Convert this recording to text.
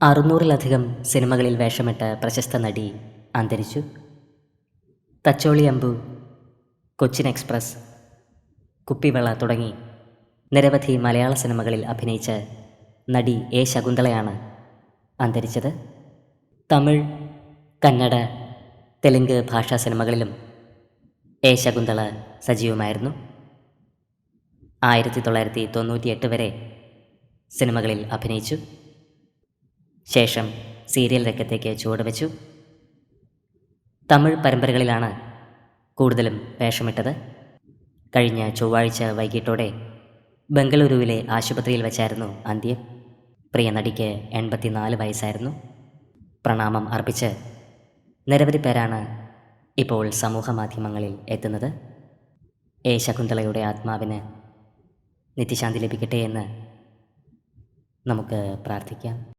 അറുന്നൂറിലധികം സിനിമകളിൽ വേഷമിട്ട പ്രശസ്ത നടി അന്തരിച്ചു. തച്ചോളി അമ്പു കൊച്ചിൻ എക്സ്പ്രസ് കുപ്പിവെള്ള തുടങ്ങി നിരവധി മലയാള സിനിമകളിൽ അഭിനയിച്ച നടി എ ശകുന്തളയാണ് അന്തരിച്ചത്. തമിഴ് കന്നഡ തെലുങ്ക് ഭാഷാ സിനിമകളിലും എ ശകുന്തള സജീവമായിരുന്നു. ആയിരത്തി തൊള്ളായിരത്തി തൊണ്ണൂറ്റിയെട്ട് വരെ സിനിമകളിൽ അഭിനയിച്ചു. ശേഷം സീരിയൽ രംഗത്തേക്ക് ചുവടുവെച്ചു. തമിഴ് പരമ്പരകളിലാണ് കൂടുതലും വേഷമിട്ടത്. കഴിഞ്ഞ ചൊവ്വാഴ്ച വൈകിട്ടോടെ ബംഗളൂരുവിലെ ആശുപത്രിയിൽ വെച്ചായിരുന്നു അന്ത്യം. പ്രിയ നടിക്ക് എൺപത്തിനാല് വയസ്സായിരുന്നു. പ്രണാമം അർപ്പിച്ച് നിരവധി പേരാണ് ഇപ്പോൾ സമൂഹ മാധ്യമങ്ങളിൽ എത്തുന്നത്. എ ശകുന്തളയുടെ ആത്മാവിന് നിത്യശാന്തി ലഭിക്കട്ടെ എന്ന് നമുക്ക് പ്രാർത്ഥിക്കാം.